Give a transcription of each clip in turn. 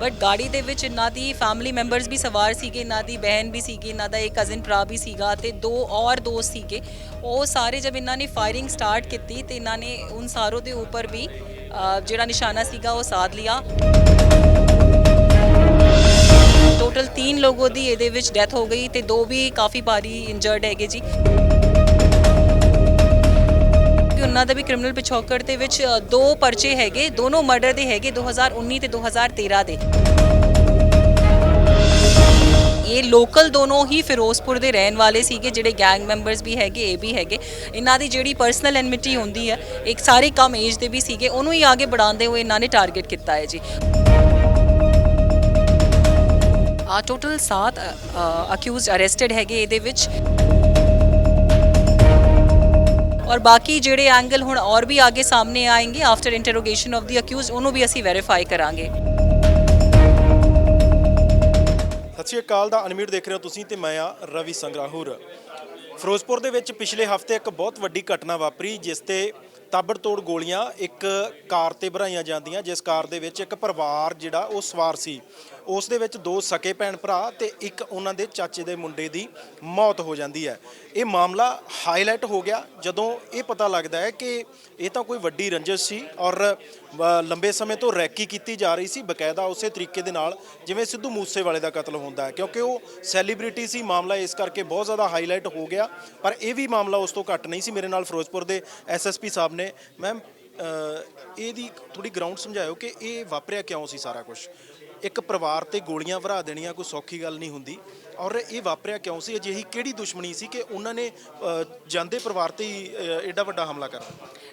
But ਗਾੜੀ ਦੇ ਵਿੱਚ ਇਹਨਾਂ ਦੀ ਫੈਮਿਲੀ ਮੈਂਬਰਸ ਵੀ ਸਵਾਰ ਸੀਗੇ ਇਹਨਾਂ ਦੀ ਬਹਿਨ ਵੀ ਸੀਗੀ ਇਹਨਾਂ ਦਾ ਇੱਕ ਕਜ਼ਨ ਭਰਾ ਵੀ ਸੀਗਾ ਤੇ ਦੋ ਔਰ ਦੋਸਤ ਸੀਗੇ ਉਹ ਸਾਰੇ ਜਦ ਇਹਨਾਂ ਨੇ ਫਾਇਰਿੰਗ ਸਟਾਰਟ ਕੀਤੀ ਤੇ ਇਹਨਾਂ ਨੇ ਉਨ ਸਾਰੋ ਦੇ ਉੱਪਰ ਵੀ ਜਿਹੜਾ ਨਿਸ਼ਾਨਾ ਸੀਗਾ ਉਹ ਸਾਧ ਲਿਆ ਟੋਟਲ 3 ਲੋਗੋ ਦੀ ਇਹਦੇ ਵਿੱਚ ਡੈਥ ਹੋ ਗਈ ਤੇ ਦੋ ਵੀ ਕਾਫੀ ਭਾਰੀ ਇੰਜਰਡ ਹੈਗੇ ਜੀ ਉਹਨਾਂ ਦਾ ਵੀ ਕ੍ਰਿਮੀਨਲ ਪਿਛੋਕੜ ਦੇ ਵਿੱਚ ਦੋ ਪਰਚੇ ਹੈਗੇ, ਦੋਨੋਂ ਮਰਡਰ ਦੇ ਹੈਗੇ 2019 ਤੇ 2013 ਦੇ। ਇਹ ਲੋਕਲ ਦੋਨੋਂ ਹੀ ਫਿਰੋਜ਼ਪੁਰ ਦੇ ਰਹਿਣ ਵਾਲੇ ਸੀਗੇ, ਜਿਹੜੇ ਗੈਂਗ ਮੈਂਬਰਸ ਵੀ ਹੈਗੇ, ਇਹ ਵੀ ਹੈਗੇ। ਇਹਨਾਂ ਦੀ ਜਿਹੜੀ ਪਰਸਨਲ ਐਨਮਿਟੀ ਹੁੰਦੀ ਹੈ ਇੱਕ ਸਾਰੇ ਕਮ ਏਜ ਦੇ ਵੀ ਸੀਗੇ, ਉਹਨੂੰ ਹੀ ਆਗੇ ਬੜਾਉਂਦੇ ਹੋਏ ਇਹਨਾਂ ਨੇ ਟਾਰਗੇਟ ਕੀਤਾ ਹੈ ਜੀ। ਆ ਟੋਟਲ 7 ਅਕਿਊਜ਼ਡ ਅਰੈਸਟਡ ਹੈਗੇ ਇਹਦੇ ਵਿੱਚ। ਔਰ ਬਾਕੀ ਜਿਹੜੇ ਐਂਗਲ ਹੁਣ ਔਰ ਵੀ ਅੱਗੇ ਸਾਹਮਣੇ ਆएंगे after interrogation of the accused ਉਹਨੂੰ ਵੀ ਅਸੀਂ ਵੈਰੀਫਾਈ ਕਰਾਂਗੇ। ਸਤਿ ਸ਼੍ਰੀ ਅਕਾਲ ਦਾ ਅਨਮਿਊਟ ਦੇਖ ਰਹੇ ਹੋ ਤੁਸੀਂ ਤੇ ਮੈਂ ਆ ਰਵੀ ਸੰਗਰਾਹੁਰ। ਫਿਰੋਜ਼ਪੁਰ ਦੇ ਵਿੱਚ ਪਿਛਲੇ ਹਫ਼ਤੇ ਇੱਕ ਬਹੁਤ ਵੱਡੀ ਘਟਨਾ ਵਾਪਰੀ, ਜਿਸ ਤੇ ਤਾਬੜਤੋੜ ਗੋਲੀਆਂ ਇੱਕ ਕਾਰ ਤੇ ਭਰਾਈਆਂ ਜਾਂਦੀਆਂ, ਜਿਸ ਕਾਰ ਦੇ ਵਿੱਚ ਇੱਕ ਪਰਿਵਾਰ ਜਿਹੜਾ ਉਹ ਸਵਾਰ ਸੀ। ਉਸ ਦੇ ਵਿੱਚ ਦੋ ਸਕੇ ਭੈਣ ਭਰਾ ਤੇ ਇੱਕ ਉਹਨਾਂ ਦੇ ਚਾਚੇ ਦੇ ਮੁੰਡੇ ਦੀ ਮੌਤ ਹੋ ਜਾਂਦੀ ਹੈ। ਇਹ ਮਾਮਲਾ ਹਾਈਲਾਈਟ ਹੋ ਗਿਆ। ਜਦੋਂ ਇਹ ਪਤਾ ਲੱਗਦਾ ਹੈ ਕਿ ਇਹ ਤਾਂ ਕੋਈ ਵੱਡੀ ਰੰਜਿਸ਼ ਸੀ ਔਰ ਲੰਬੇ ਸਮੇਂ ਤੋਂ ਰੈਕੀ ਕੀਤੀ ਜਾ ਰਹੀ ਸੀ, ਬਕਾਇਦਾ ਉਸੇ ਤਰੀਕੇ ਦੇ ਨਾਲ ਜਿਵੇਂ ਸਿੱਧੂ ਮੂਸੇਵਾਲੇ ਦਾ ਕਤਲ ਹੁੰਦਾ ਹੈ। ਕਿਉਂਕਿ ਉਹ ਸੈਲੀਬ੍ਰਿਟੀ ਸੀ, ਮਾਮਲਾ ਇਸ ਕਰਕੇ ਬਹੁਤ ਜ਼ਿਆਦਾ ਹਾਈਲਾਈਟ ਹੋ ਗਿਆ। ਪਰ ਇਹ ਵੀ ਮਾਮਲਾ ਉਸ ਤੋਂ ਘੱਟ ਨਹੀਂ ਸੀ। ਮੇਰੇ ਨਾਲ ਫਿਰੋਜ਼ਪੁਰ ਦੇ ਐਸਐਸਪੀ ਸਾਹਿਬ ਨੇ ਮੈਮ ਇਹਦੀ ਥੋੜੀ ਗਰਾਊਂਡ ਸਮਝਾਇਓ ਕਿ ਇਹ ਵਾਪਰਿਆ ਕਿਉਂ ਸੀ ਸਾਰਾ ਕੁਝ ਇੱਕ ਪਰਿਵਾਰ ਤੇ ਗੋਲੀਆਂ ਵਰਾ ਦੇਣੀਆਂ ਕੋਈ ਸੌਖੀ ਗੱਲ ਨਹੀਂ ਹੁੰਦੀ। ਔਰ ਇਹ ਵਾਪਰਿਆ ਕਿਉਂ ਸੀ? ਅਜਿਹੀ ਕਿਹੜੀ ਦੁਸ਼ਮਣੀ ਸੀ ਕਿ ਉਹਨਾਂ ਨੇ ਜਾਂਦੇ ਪਰਿਵਾਰ ਤੇ ਹੀ ਐਡਾ ਵੱਡਾ ਹਮਲਾ ਕਰ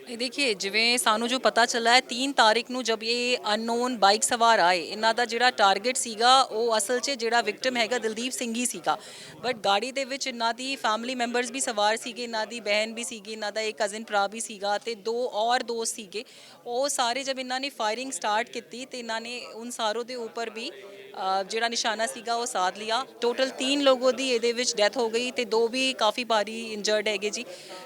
ਇਹ ਦੇਖिए ਜਿਵੇਂ ਸਾਨੂੰ ਜੋ ਪਤਾ ਚੱਲਾ ਹੈ 3 ਤਾਰੀਖ ਨੂੰ ਜਦ ਇਹ ਅਨਨੋਨ ਬਾਈਕ ਸਵਾਰ ਆਏ, ਇਹਨਾਂ ਦਾ ਜਿਹੜਾ ਟਾਰਗੇਟ ਸੀਗਾ, ਉਹ ਅਸਲ 'ਚ ਜਿਹੜਾ ਵਿਕਟਮ ਹੈਗਾ ਦਲਦੀਪ ਸਿੰਘ ਹੀ ਸੀਗਾ। ਬਟ ਗਾੜੀ ਦੇ ਵਿੱਚ ਇਹਨਾਂ ਦੀ ਫੈਮਿਲੀ ਮੈਂਬਰਸ ਵੀ ਸਵਾਰ ਸੀਗੇ, ਇਹਨਾਂ ਦੀ ਬਹਿਨ ਵੀ ਸੀਗੀ, ਇਹਨਾਂ ਦਾ ਇੱਕ ਕਜ਼ਨ ਭਰਾ ਵੀ ਸੀਗਾ ਤੇ ਦੋ ਔਰ ਦੋਸਤ ਸੀਗੇ। ਉਹ ਸਾਰੇ ਜਦ ਇਹਨਾਂ ਨੇ ਫਾਇਰਿੰਗ ਸਟਾਰਟ ਕੀਤੀ ਤੇ ਇਹਨਾਂ ਨੇ ਉਨ ਸਾਰੋ ਦੇ ਉੱਪਰ ਵੀ ਅ, ਜਿਹੜਾ ਨਿਸ਼ਾਨਾ ਸੀਗਾ ਉਹ ਸਾਧ ਲਿਆ। ਟੋਟਲ 3 ਲੋਗੋ ਦੀ ਇਹਦੇ ਵਿੱਚ ਡੈਥ ਹੋ ਗਈ ਤੇ ਦੋ ਵੀ ਕਾਫੀ ਭਾਰੀ ਇੰਜਰਡ ਹੈਗੇ ਜੀ।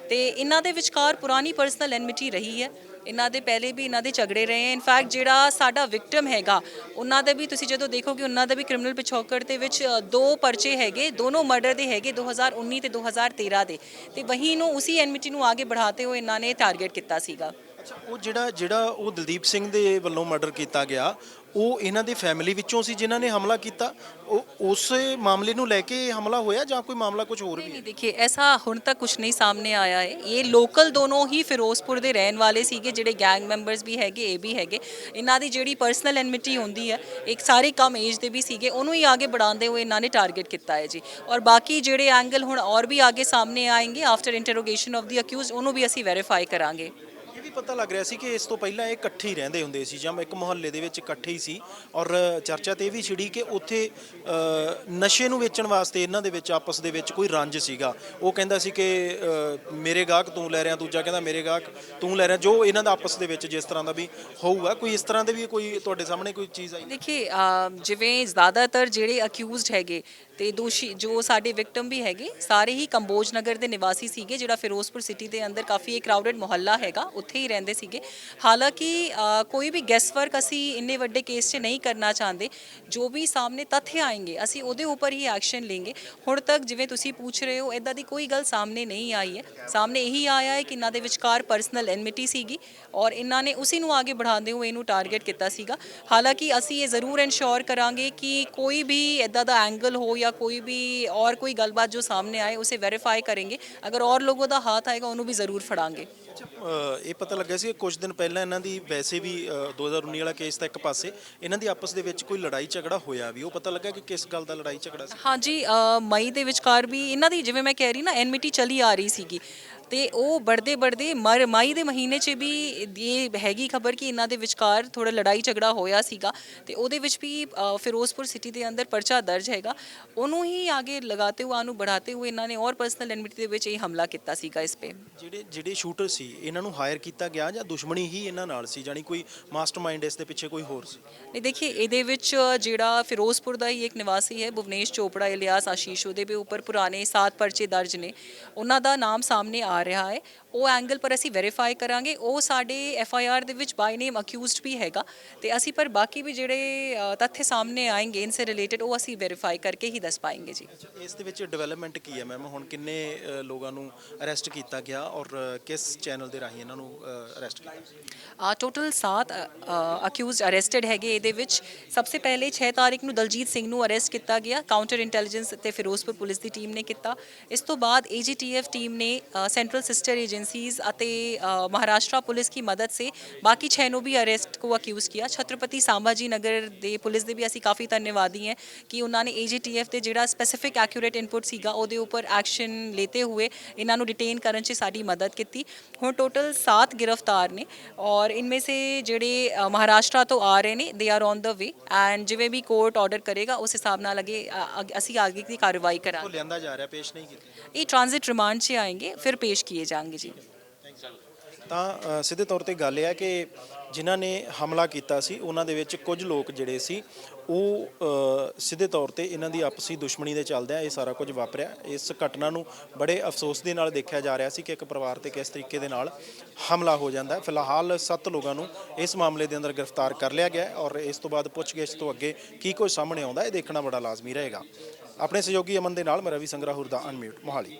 ਤੇ ਇਹਨਾਂ ਦੇ ਵਿਚਕਾਰ ਪੁਰਾਣੀ ਪਰਸਨਲ ਐਨਮਿਟੀ ਰਹੀ ਹੈ। ਇਹਨਾਂ ਦੇ ਪਹਿਲੇ ਵੀ ਇਹਨਾਂ ਦੇ ਝਗੜੇ ਰਹੇ ਹੈ। ਇਨਫੈਕਟ ਜਿਹੜਾ ਸਾਡਾ ਵਿਕਟਮ ਹੈਗਾ ਉਹਨਾਂ ਦਾ ਵੀ ਤੁਸੀਂ ਜਦੋਂ ਦੇਖੋਗੇ ਉਹਨਾਂ ਦਾ ਵੀ ਕ੍ਰਿਮੀਨਲ ਪਿਛੋਕੜ ਦੇ ਵਿੱਚ ਦੋ ਪਰਚੇ ਹੈਗੇ ਦੋਨੋਂ ਮਰਡਰ ਦੇ ਹੈਗੇ 2019 ਤੇ 2013 ਦੇ। ਤੇ ਵਹੀ ਨੂੰ ਉਸੇ ਐਨਮਿਟੀ ਨੂੰ ਅੱਗੇ ਵਧਾਤੇ ਹੋਏ ਇਹਨਾਂ ਨੇ ਟਾਰਗੇਟ ਕੀਤਾ ਸੀਗਾ। ਅੱਛਾ ਉਹ ਜਿਹੜਾ ਜਿਹੜਾ ਉਹ ਦਲਦੀਪ ਸਿੰਘ ਦੇ ਵੱਲੋਂ ਮਰਡਰ ਕੀਤਾ ਗਿਆ ਉਹ ਇਹਨਾਂ ਦੇ ਫੈਮਿਲੀ ਵਿੱਚੋਂ ਸੀ ਜਿਨ੍ਹਾਂ ਨੇ ਹਮਲਾ ਕੀਤਾ? ਉਹ ਉਸ ਮਾਮਲੇ ਨੂੰ ਲੈ ਕੇ ਹਮਲਾ ਹੋਇਆ ਜਾਂ ਕੋਈ ਮਾਮਲਾ ਕੁਝ ਹੋਰ ਵੀ ਨਹੀਂ ਦੇਖिए ऐसा ਹੁਣ ਤੱਕ ਕੁਝ ਨਹੀਂ ਸਾਹਮਣੇ ਆਇਆ ਹੈ। ਇਹ ਲੋਕਲ ਦੋਨੋਂ ਹੀ ਫਿਰੋਜ਼ਪੁਰ ਦੇ ਰਹਿਣ ਵਾਲੇ ਸੀਗੇ ਜਿਹੜੇ ਗੈਂਗ ਮੈਂਬਰਸ ਵੀ ਹੈਗੇ ਇਹ ਵੀ ਹੈਗੇ। ਇਹਨਾਂ ਦੀ ਜਿਹੜੀ ਪਰਸਨਲ ਐਨਮਿਟੀ ਹੁੰਦੀ ਹੈ ਇੱਕ ਸਾਰੇ ਕਮ ਏਜ ਦੇ ਵੀ ਸੀਗੇ ਉਹਨੂੰ ਹੀ ਆਗੇ ਬੜਾਉਂਦੇ ਹੋਏ ਇਹਨਾਂ ਨੇ ਟਾਰਗੇਟ ਕੀਤਾ ਹੈ ਜੀ। ਔਰ ਬਾਕੀ ਜਿਹੜੇ ਐਂਗਲ ਹੁਣ ਔਰ ਵੀ ਆਗੇ ਸਾਹਮਣੇ ਆਏਗੇ after interrogation of the accused ਉਹਨੂੰ ਵੀ ਅਸੀਂ ਵੈਰੀਫਾਈ ਕਰਾਂਗੇ। ਪਤਾ ਲੱਗ ਰਿਹਾ ਸੀ ਕਿ ਇਸ ਤੋਂ ਪਹਿਲਾਂ ਇਹ ਇਕੱਠੇ ਹੀ ਰਹਿੰਦੇ ਹੁੰਦੇ ਸੀ ਜਾਂ ਇੱਕ ਮੁਹੱਲੇ ਦੇ ਵਿੱਚ ਇਕੱਠੇ ਹੀ ਸੀ ਔਰ ਚਰਚਾ ਤੇ ਇਹ ਵੀ ਛਿੜੀ ਕਿ ਉੱਥੇ ਨਸ਼ੇ ਨੂੰ ਵੇਚਣ ਵਾਸਤੇ ਇਹਨਾਂ ਦੇ ਵਿੱਚ ਆਪਸ ਦੇ ਵਿੱਚ ਕੋਈ ਰੰਜ ਸੀਗਾ। ਉਹ ਕਹਿੰਦਾ ਸੀ ਕਿ ਮੇਰੇ ਗਾਹਕ ਤੂੰ ਲੈ ਰਿਹਾ, ਦੂਜਾ ਕਹਿੰਦਾ ਮੇਰੇ ਗਾਹਕ ਤੂੰ ਲੈ ਰਿਹਾ, ਜੋ ਇਹਨਾਂ ਦਾ ਆਪਸ ਦੇ ਵਿੱਚ ਜਿਸ ਤਰ੍ਹਾਂ ਦਾ ਵੀ ਹੋਊਗਾ, ਕੋਈ ਇਸ ਤਰ੍ਹਾਂ ਦੇ ਵੀ ਕੋਈ ਤੁਹਾਡੇ ਸਾਹਮਣੇ ਕੋਈ ਚੀਜ਼ ਆਈ? ਦੇਖिए ਜਿਵੇਂ ਜ਼ਿਆਦਾਤਰ ਜਿਹੜੇ ਅਕਿਊਜ਼ਡ ਹੈਗੇ ਤੇ ਦੋਸ਼ੀ, ਜੋ ਸਾਡੇ ਵਿਕਟਮ ਵੀ ਹੈਗੇ, ਸਾਰੇ ਹੀ ਕੰਬੋਜ ਨਗਰ ਦੇ ਨਿਵਾਸੀ ਸੀਗੇ, ਜਿਹੜਾ ਫਿਰੋਜ਼ਪੁਰ ਸਿਟੀ ਦੇ ਅੰਦਰ ਕਾਫੀ ਇੱਕ ਕਰਾਊਡਡ ਮੁਹੱਲਾ ਹੈਗਾ, ਉੱਥੇ ਹੀ ਰਹਿੰਦੇ ਸੀਗੇ। ਹਾਲਾਂਕਿ ਕੋਈ ਵੀ ਗੈਸ ਵਰਕ ਅਸੀਂ ਇੰਨੇ ਵੱਡੇ ਕੇਸ 'ਚ ਨਹੀਂ ਕਰਨਾ ਚਾਹੁੰਦੇ। ਜੋ ਵੀ ਸਾਹਮਣੇ ਤੱਥ ਆਏਗੇ, ਅਸੀਂ ਉਹਦੇ ਉੱਪਰ ਹੀ ਐਕਸ਼ਨ ਲੇਂਗੇ। ਹੁਣ ਤੱਕ ਜਿਵੇਂ ਤੁਸੀਂ ਪੁੱਛ ਰਹੇ ਹੋ ਇਦਾਂ ਦੀ ਕੋਈ ਗੱਲ ਸਾਹਮਣੇ ਨਹੀਂ ਆਈ ਹੈ। ਸਾਹਮਣੇ ਇਹੀ ਆਇਆ ਹੈ ਕਿ ਇਹਨਾਂ ਦੇ ਵਿਚਕਾਰ ਪਰਸਨਲ ਐਨਮਿਟੀ ਸੀਗੀ ਔਰ ਇਹਨਾਂ ਨੇ ਉਸੇ ਨੂੰ ਅੱਗੇ ਵਧਾਉਂਦੇ ਹੋਏ ਇਹਨੂੰ ਟਾਰਗੇਟ ਕੀਤਾ ਸੀਗਾ। ਹਾਲਾਂਕਿ, ਅਸੀਂ ਇਹ ਜ਼ਰੂਰ ਇਨਸ਼ੋਰ ਕਰਾਂਗੇ ਕਿ ਕੋਈ ਵੀ ਇਦਾਂ ਦਾ ਐਂਗਲ ਹੋ ਜਾਂ ਕੋਈ ਵੀ ਔਰ ਕੋਈ ਗੱਲਬਾਤ ਜੋ ਸਾਹਮਣੇ ਆਏ, ਉਸੇ ਵੈਰੀਫਾਈ ਕरेंगे ਅਗਰ ਔਰ ਲੋਗੋਂ ਦਾ ਹੱਥ ਆਏਗਾ, ਉਹਨੂੰ ਵੀ ਜ਼ਰੂਰ ਫੜਾਂਗੇ। ਇਹ ਪਤਾ ਲੱਗਾ ਸੀ ਕਿ ਕੁਝ ਦਿਨ ਪਹਿਲਾਂ ਇਹਨਾਂ ਦੀ ਵੈਸੇ ਵੀ ਅ, 2019 ਵਾਲਾ ਕੇਸ ਤਾਂ ਇੱਕ ਪਾਸੇ ਇਹਨਾਂ ਦੀ ਆਪਸ ਦੇ ਵਿੱਚ ਕੋਈ ਲੜਾਈ ਝਗੜਾ ਹੋਇਆ ਵੀ ਉਹ ਪਤਾ ਲੱਗਾ ਕਿ ਕਿਸ ਗੱਲ ਦਾ ਲੜਾਈ ਝਗੜਾ ਸੀ? ਹਾਂਜੀ ਮਈ ਦੇ ਵਿਚਕਾਰ ਵੀ ਇਹਨਾਂ ਦੀ ਜਿਵੇਂ ਮੈਂ ਕਹਿ ਰਹੀ ਨਾ ਐਨਮਿਟੀ ਚਲੀ ਆ ਰਹੀ ਸੀਗੀ। ਤੇ ਉਹ ਬੜਦੇ ਬੜਦੇ ਮਰ ਮਾਈ ਦੇ ਮਹੀਨੇ 'ਚ ਵੀ ਇਹ ਹੈਗੀ ਖਬਰ ਕਿ ਇਹਨਾਂ ਦੇ ਵਿਚਕਾਰ ਥੋੜਾ ਲੜਾਈ ਝਗੜਾ ਹੋਇਆ ਸੀਗਾ ਤੇ ਉਹਦੇ ਵਿੱਚ ਵੀ ਫਿਰੋਜ਼ਪੁਰ ਸਿਟੀ ਦੇ ਅੰਦਰ ਪਰਚਾ ਦਰਜ ਹੈਗਾ। ਉਹਨੂੰ ਹੀ ਆਗੇ ਲਗਾਤੇ ਹੋਏ ਉਹਨੂੰ ਬੜਾਤੇ ਹੋਏ ਇਹਨਾਂ ਨੇ ਔਰ ਪਰਸਨਲ ਐਨਮਿਟੀ ਦੇ ਵਿੱਚ ਇਹ ਹਮਲਾ ਕੀਤਾ ਸੀਗਾ ਇਸ ਤੇ। ਜਿਹੜੇ ਜਿਹੜੇ ਸ਼ੂਟਰ ਸੀ ਇਹਨਾਂ ਨੂੰ ਹਾਇਰ ਕੀਤਾ ਗਿਆ ਜਾਂ ਦੁਸ਼ਮਣੀ ਹੀ ਇਹਨਾਂ ਨਾਲ ਸੀ ਜਾਨੀ ਕੋਈ ਮਾਸਟਰਮਾਈਂਡ ਇਸ ਦੇ ਪਿੱਛੇ ਕੋਈ ਹੋਰ ਸੀ? ਨਹੀਂ ਦੇਖिए ਇਹਦੇ ਵਿੱਚ ਜਿਹੜਾ ਫਿਰੋਜ਼ਪੁਰ ਦਾ ਹੀ ਇੱਕ ਨਿਵਾਸੀ ਹੈ ਭੁਵਨੇਸ਼ ਚੋਪੜਾ ਇਲਿਆਸ ਆਸ਼ੀਸ਼ ਉਹਦੇ ਵੀ ਉੱਪਰ ਪੁਰਾਣੇ ਸਾਤ ਪਰਚੇ ਦਰਜ ਨੇ। ਉਹਨਾਂ ਦਾ ਨਾਮ ਸਾਹਮਣੇ ਆ ਆ ਰਿਹਾ ਹੈ। ਉਹ ਐਂਗਲ ਪਰ ਅਸੀਂ ਵੈਰੀਫਾਈ ਕਰਾਂਗੇ। ਉਹ ਸਾਡੇ ਐਫ ਆਈ ਆਰ ਦੇ ਵਿੱਚ ਬਾਈ ਨੇਮ ਅਕਿਊਜ਼ਡ ਵੀ ਹੈਗਾ। ਤੇ ਅਸੀਂ ਪਰ ਬਾਕੀ ਵੀ ਜਿਹੜੇ ਤੱਥ ਸਾਹਮਣੇ ਆਏਂਗੇ ਇਨਸੇ ਰਿਲੇਟਡ ਉਹ ਅਸੀਂ ਵੈਰੀਫਾਈ ਕਰਕੇ ਹੀ ਦੱਸ ਪਾਏਂਗੇ ਜੀ। ਇਸ ਦੇ ਵਿੱਚ ਡਿਵੈਲਪਮੈਂਟ ਕੀ ਹੈ ਮੈਮ ਹੁਣ ਕਿੰਨੇ ਲੋਕਾਂ ਨੂੰ ਅਰੈਸਟ ਕੀਤਾ ਗਿਆ ਔਰ ਕਿਸ ਚੈਨਲ ਦੇ ਰਾਹੀਂ ਇਹਨਾਂ ਨੂੰ ਅਰੈਸਟ ਕੀਤਾ ਆ ਟੋਟਲ 7 ਅਕਿਊਜ਼ਡ ਅਰੈਸਟਡ ਹੈਗੇ ਇਹਦੇ ਵਿੱਚ। ਸਭ ਤੋਂ ਪਹਿਲੇ 6 ਤਾਰੀਖ ਨੂੰ ਦਲਜੀਤ ਸਿੰਘ ਨੂੰ ਅਰੈਸਟ ਕੀਤਾ ਗਿਆ। ਕਾਊਂਟਰ ਇੰਟੈਲੀਜੈਂਸ ਤੇ ਫਿਰੋਜ਼ਪੁਰ ਪੁਲਿਸ ਦੀ ਟੀਮ ਨੇ ਕੀਤਾ। ਇਸ ਤੋਂ ਬਾਅਦ ਏਜੀਟੀਐਫ ਟੀਮ ਨੇ सेंट्रल सिस्टर एजेंसीज ਅਤੇ ਮਹਾਰਾਸ਼ਟਰ ਪੁਲਿਸ ਦੀ ਮਦਦ ਸੇ ਬਾਕੀ 6 ਨੂੰ ਵੀ ਅਰੈਸਟ ਕੋ ਅਕਿਊਜ਼ ਕੀਤਾ। ਛਤਰਪਤੀ ਸੰਭਾਜੀ ਨਗਰ ਦੇ ਪੁਲਿਸ ਦੇ ਵੀ ਅਸੀਂ ਕਾਫੀ ਧੰਨਵਾਦੀ ਹੈ ਕਿ ਉਹਨਾਂ ਨੇ ਏਜੀਟੀਐਫ ਤੇ ਜਿਹੜਾ ਸਪੈਸਿਫਿਕ ਐਕਿਊਰੇਟ ਇਨਪੁਟ ਸੀਗਾ ਉਹਦੇ ਉੱਪਰ ਐਕਸ਼ਨ ਲੇਤੇ ਹੋਏ ਇਹਨਾਂ ਨੂੰ ਡਿਟੇਨ ਕਰਨ 'ਚ ਸਾਡੀ ਮਦਦ ਕੀਤੀ। ਹੁਣ ਟੋਟਲ 7 ਗ੍ਰਿਫਤਾਰ ਨੇ ਔਰ ਇਨਮੇ ਸੇ ਜਿਹੜੇ ਮਹਾਰਾਸ਼ਟਰ ਤੋਂ ਆ ਰਹੇ ਨੇ they are on the way and ਜਿਵੇਂ ਵੀ ਕੋਰਟ ਆਰਡਰ ਕਰੇਗਾ ਉਸ ਹਿਸਾਬ ਨਾਲ ਅਗੇ ਅਸੀਂ ਆਗੇ ਦੀ ਕਾਰਵਾਈ ਕਰਾਂਗੇ। ਲਿਆਂਦਾ ਜਾ ਰਿਹਾ ਪੇਸ਼ ਨਹੀਂ ਕੀਤੀ। ਇਹ ਟ੍ਰਾਂਜ਼ਿਟ ਰਿਮਾਂਡ 'ਚ ਆਏਗੇ ਫਿਰ ਪੇਸ਼ ਕੀਏ ਜਾਣਗੇ ਜੀ। ਤਾਂ ਸਿੱਧੇ ਤੌਰ ਤੇ ਗੱਲ ਇਹ ਹੈ ਕਿ ਜਿਨ੍ਹਾਂ ਨੇ ਹਮਲਾ ਕੀਤਾ ਸੀ, ਉਹਨਾਂ ਦੇ ਵਿੱਚ ਕੁਝ ਲੋਕ ਜਿਹੜੇ ਸੀ, ਉਹ ਸਿੱਧੇ ਤੌਰ ਤੇ ਇਹਨਾਂ ਦੀ ਆਪਸੀ ਦੁਸ਼ਮਣੀ ਦੇ ਚੱਲਦਿਆਂ ਇਹ ਸਾਰਾ ਕੁਝ ਵਾਪਰਿਆ। ਇਸ ਘਟਨਾ ਨੂੰ ਬੜੇ ਅਫਸੋਸ ਦੇ ਨਾਲ ਦੇਖਿਆ ਜਾ ਰਿਹਾ ਸੀ ਕਿ ਇੱਕ ਪਰਿਵਾਰ ਤੇ ਕਿਸ ਤਰੀਕੇ ਦੇ ਨਾਲ ਹਮਲਾ ਹੋ ਜਾਂਦਾ ਹੈ। ਫਿਲਹਾਲ 7 ਲੋਕਾਂ ਨੂੰ ਇਸ ਮਾਮਲੇ ਦੇ ਅੰਦਰ ਗ੍ਰਿਫਤਾਰ ਕਰ ਲਿਆ ਗਿਆ ਔਰ ਇਸ ਤੋਂ ਬਾਅਦ ਪੁੱਛਗਿੱਛ ਤੋਂ ਅੱਗੇ ਕੀ ਕੁਝ ਸਾਹਮਣੇ ਆਉਂਦਾ ਇਹ ਦੇਖਣਾ ਬੜਾ ਲਾਜ਼ਮੀ ਰਹੇਗਾ। ਆਪਣੇ ਸਹਿਯੋਗੀ ਅਮਨ ਦੇ ਨਾਲ ਮੈਂ ਰਵੀ ਸੰਗਰਾਹੁਰ ਦਾ ਅਨਮਿਊਟ ਮੋਹਾਲੀ।